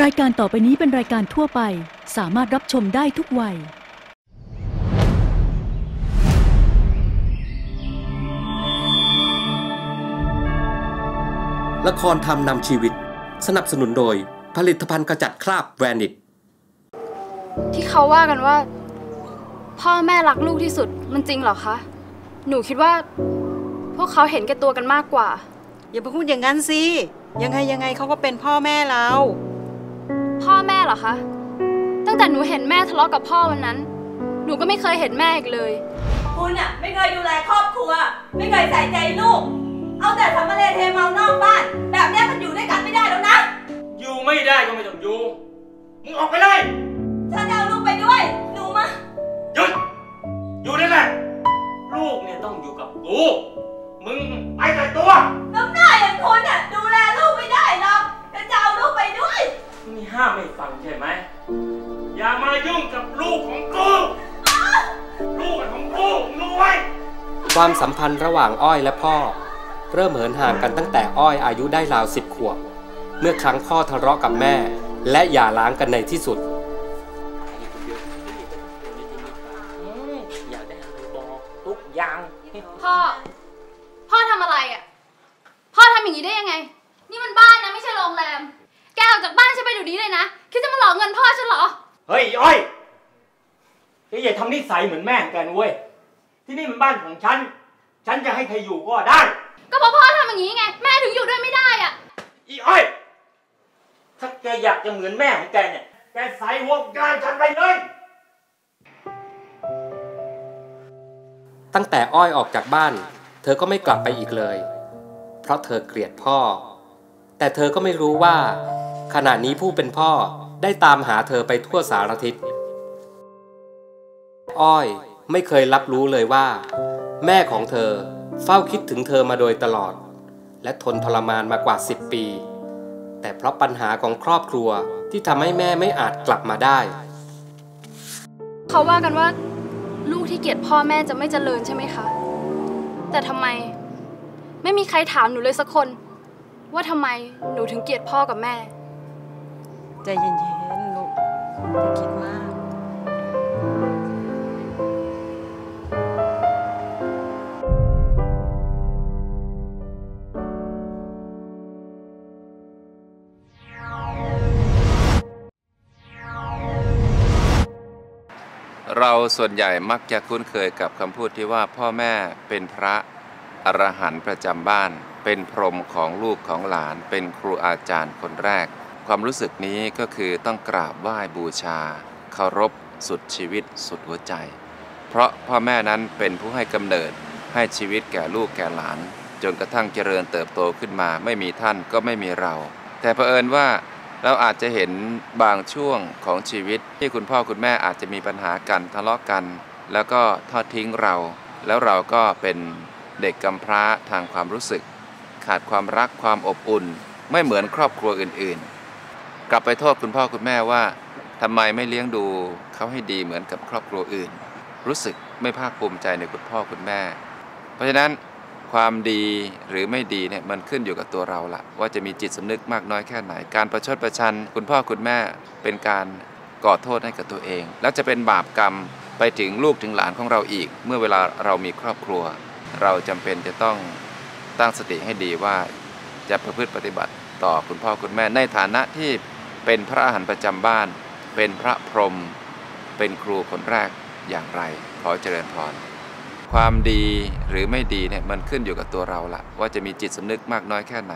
รายการต่อไปนี้เป็นรายการทั่วไป สามารถรับชมได้ทุกวัย ละครทำนำชีวิต สนับสนุนโดย ผลิตภัณฑ์กระจัดคราบแวนิตที่เขาว่ากันว่า พ่อแม่รักลูกที่สุดมันจริงเหรอคะ หนูคิดว่า พวกเขาเห็นแก่ตัวกันมากกว่า อย่าไปพูดอย่างนั้นสิ ยังไงยังไงเขาก็เป็นพ่อแม่เรา พ่อแม่เหรอคะ ตั้งแต่หนูเห็นแม่ทะเลาะกับพ่อวันนั้น หนูก็ไม่เคยเห็นแม่อีกเลย คุณอะไม่เคยดูแลครอบครัว ไม่เคยใส่ใจลูก เอาแต่ทำมาเลเทเมานอกบ้าน แบบเนี้ยมันอยู่ด้วยกันไม่ได้แล้วนะ อยู่ไม่ได้ก็ไม่ต้องอยู่ มึงออกไปเลยฉันจะเอาลูกไปด้วย หนูมาหยุดอยู่นั่นแหละลูกเนี่ยต้องอยู่กับกู มึงไปแต่ตัว น้ำหน้าอย่างคุณอะดูแลลูกไม่ได้หรอกฉันจะเอาลูกไปด้วย มึงห้ามไม่ฟังใช่ไหม อย่ามายุ่งกับลูกของกู ลูกของกูมึงรู้ไว้ความสัมพันธ์ระหว่างอ้อยและพ่อ เริ่มเหินห่างกันตั้งแต่อ้อยอายุได้ราวสิบขวบ เมื่อครั้งพ่อทะเลาะกับแม่ และหย่าร้างกันในที่สุดอยากได้อะไรบอกทุกอย่าง พ่อ พ่อทำอะไรอะ พ่อทำอย่างนี้ได้ยังไง นี่มันบ้านนะไม่ใช่โรงแรมแกออก จากบ้านฉันไปเดี๋ยวนี้เลยนะคิดจะมาหลอกเงินพ่อฉันเหรอ เฮ้ยอ้อยแกอย่าทำนิสัยเหมือนแม่ของแกนะเว้ย ที่นี่มันบ้านของฉัน ฉันจะให้ใครอยู่ก็ได้ ก็เพราะพ่อทำอย่างนี้ไง แม่ถึงอยู่ด้วยไม่ได้อะ อีอ้อยถ้าแกอยากจะเหมือนแม่ของแกเนี่ย แกใส่หัวกลางฉันไปเลย ตั้งแต่อ้อยออกจากบ้าน เธอก็ไม่กลับไปอีกเลย เพราะเธอเกลียดพ่อ แต่เธอก็ไม่รู้ว่า ขณะนี้ผู้เป็นพ่อได้ตามหาเธอไปทั่วสารทิศ อ้อยไม่เคยรับรู้เลยว่า แม่ของเธอเฝ้าคิดถึงเธอมาโดยตลอด และทนทรมานมากว่า10ปี แต่เพราะปัญหาของครอบครัวที่ทำให้แม่ไม่อาจกลับมาได้ เขาว่ากันว่า ลูกที่เกลียดพ่อแม่จะไม่เจริญใช่ไหมคะ แต่ทำไม ไม่มีใครถามหนูเลยสักคน ว่าทำไมหนูถึงเกลียดพ่อกับแม่ ใจเย็นๆลูกอย่าคิดมาก เราส่วนใหญ่มักจะคุ้นเคยกับคำพูดที่ว่าพ่อแม่เป็นพระอรหันต์ประจำบ้าน เป็นพรหมของลูกของหลาน เป็นครูอาจารย์คนแรก ความรู้สึกนี้ก็คือต้องกราบไหว้บูชาเคารพสุดชีวิตสุดหัวใจ เพราะพ่อแม่นั้นเป็นผู้ให้กำเนิดให้ชีวิตแก่ลูกแก่หลาน จนกระทั่งเจริญเติบโตขึ้นมา ไม่มีท่านก็ไม่มีเรา แต่เผอิญว่าเราอาจจะเห็นบางช่วงของชีวิตที่คุณพ่อคุณแม่อาจจะมีปัญหากันทะเลาะกัน แล้วก็ทอดทิ้งเรา แล้วเราก็เป็นเด็กกำพร้าทางความรู้สึก ขาดความรักความอบอุ่น ไม่เหมือนครอบครัวอื่นๆ กลับไปโทษคุณพ่อคุณแม่ว่าทำไมไม่เลี้ยงดูเขาให้ดีเหมือนกับครอบครัวอื่น รู้สึกไม่ภาคภูมิใจในคุณพ่อคุณแม่ เพราะฉะนั้นความดีหรือไม่ดีเนี่ยมันขึ้นอยู่กับตัวเราละว่าจะมีจิตสำนึกมากน้อยแค่ไหน การประชดประชัน คุณพ่อคุณแม่เป็นการก่อโทษให้กับตัวเอง แล้วจะเป็นบาปกรรมไปถึงลูกถึงหลานของเราอีก เมื่อเวลาเรามีครอบครัว เราจำเป็นจะต้องตั้งสติให้ดีว่าจะประพฤติปฏิบัติต่อคุณพ่อคุณแม่ในฐานะที่ เป็นพระอาหารประจำบ้าน เป็นพระพรหมเป็นครูคนแรกอย่างไร ขอเจริญพรความดีหรือไม่ดีเนี่ยมันขึ้นอยู่กับตัวเราละว่าจะมีจิตสำนึกมากน้อยแค่ไหน